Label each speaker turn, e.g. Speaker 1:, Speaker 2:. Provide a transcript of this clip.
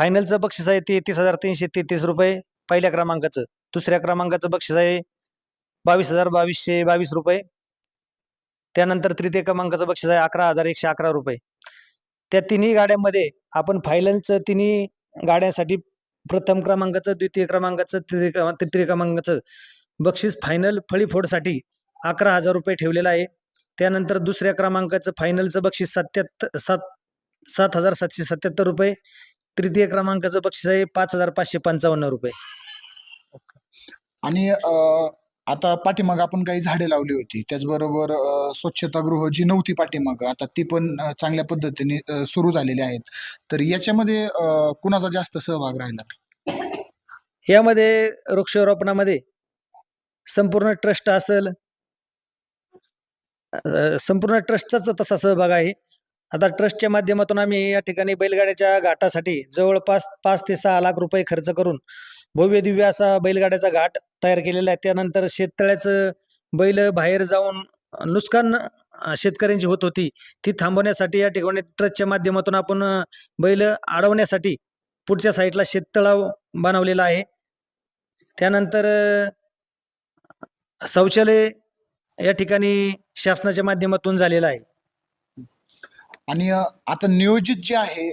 Speaker 1: फायनलचं बक्षीस आहे तेहतीस हजार तीनशे तेहतीस रुपये. पहिल्या क्रमांकाचं. दुसऱ्या क्रमांकाचं बक्षीस आहे बावीस हजार बावीसशे बावीस रुपये. त्यानंतर तृतीय क्रमांकाचं बक्षीस आहे अकरा हजार एकशे अकरा रुपये. त्या तिन्ही गाड्यांमध्ये आपण फायनलचं तिन्ही गाड्यांसाठी प्रथम क्रमांकाचं द्वितीय क्रमांकाचं तृतीय क्रमांक तृतीय क्रमांकाचं बक्षीस फायनल फळीफोडसाठी अकरा हजार रुपये ठेवलेलं आहे. त्यानंतर दुसऱ्या क्रमांकाचं फायनलचं बक्षीस सत्याहत्तर सात सात हजार सातशे सत्याहत्तर रुपये. तृतीय क्रमांकाचं बक्षीस आहे पाच हजार पाचशे पंचावन्न रुपये.
Speaker 2: आणि अ, आता पाठीमाग आपण काही झाडे लावली होती. त्याचबरोबर अ, स्वच्छतागृह जी नव्हती पाठीमाग आता ती पण अ, चांगल्या पद्धतीने अ, सुरू झालेली आहेत. तर याच्यामध्ये अ, कुणाचा जास्त सहभाग राहिला?
Speaker 1: यामध्ये वृक्षारोपणामध्ये संपूर्ण ट्रस्ट असेल अ, संपूर्ण ट्रस्टचाच तसा सहभाग आहे. आता ट्रस्टच्या माध्यमातून आम्ही या ठिकाणी बैलगाड्याच्या घाटासाठी जवळपास पाच ते सहा लाख रुपये खर्च करून भव्य दिव्य असा बैलगाड्याचा घाट तयार केलेला आहे. त्यानंतर शेततळ्याचं बैल बाहेर जाऊन नुकसान शेतकऱ्यांची होत होती ती थांबवण्यासाठी या ठिकाणी ट्रस्टच्या माध्यमातून आपण बैल अडवण्यासाठी पुढच्या साईडला शेततळाव बनवलेला आहे. त्यानंतर शौचालय या ठिकाणी शासनाच्या माध्यमातून झालेलं आहे.
Speaker 2: आणि आता नियोजित जे आहे